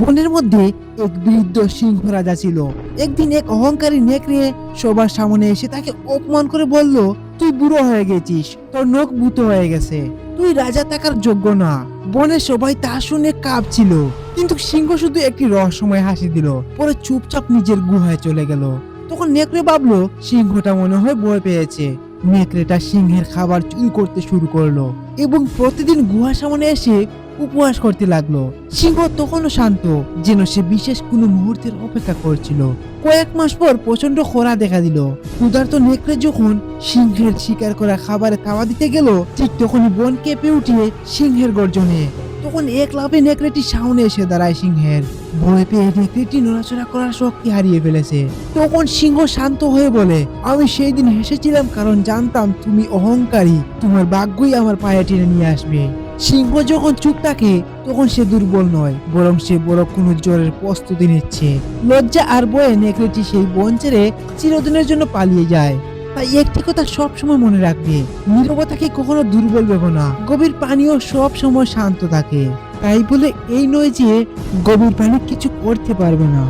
বনের মধ্যে এক বৃদ্ধ সিংহ রাজা ছিল একদিন এক অহংকারী নেকড়ে সবার সামনে এসে তাকে অপমান করে বলল, তুই বুড়ো হয়ে গেছিস, তোর নখ ভূত হয়ে গেছে। তুই রাজা থাকার যোগ্য না। বনের সবাই তা শুনে কাঁপছিল। কিন্তু সিংহ শুধু একটি রহস্যময় হাসি দিল, পরে চুপচাপ নিজের গুহায় চলে গেল। তখন নেকড়ে ভাবলো, সিংহটা মনে হয় ভয় পেয়েছে। নেকড়েটা সিংহের খাবার চুরি করতে শুরু করল এবং প্রতিদিন গুহার সামনে এসে উপহাস করতে লাগল। সিংহ তখনও শান্ত, যেন সে বিশেষ কোনো মুহূর্তের অপেক্ষা করছিল। কয়েক মাস পর প্রচণ্ড খরা দেখা দিল। ক্ষুধার্ত নেকড়ে যখন সিংহের শিকার করা খাবারে তাওয়া দিতে গেল, ঠিক তখনই বন কেঁপে উঠে সিংহের গর্জনে। তখন এক লাভে নেকড়েটি সামনে এসে দাঁড়ায় সিংহের। ভয় পেয়ে নেকড়েটি নড়াচড়া করার শক্তি হারিয়ে ফেলেছে। তখন সিংহ শান্ত হয়ে বলে, আমি সেই দিন হেসেছিলাম, কারণ জানতাম তুমি অহংকারী। তোমার ভাগ্যই আমার পায়ে টেনে নিয়ে আসবে। সিংহ যখন চুপ থাকে, তখন সে দুর্বল নয়, বরং সে বড় কোনো জ্বরের প্রস্তুতি নিচ্ছে। লজ্জা আর বয়ে নেকড়েটি সেই বন ছেড়ে চিরদিনের জন্য পালিয়ে যায়। তাই একটি কথা সব সময় মনে রাখবে, নীরবতাকে কখনো দুর্বল ভেবো না। গভীর পানিও সব সময় শান্ত থাকে। তাই বলে এই নয় যে গভীর পানি কিছু করতে পারবে না।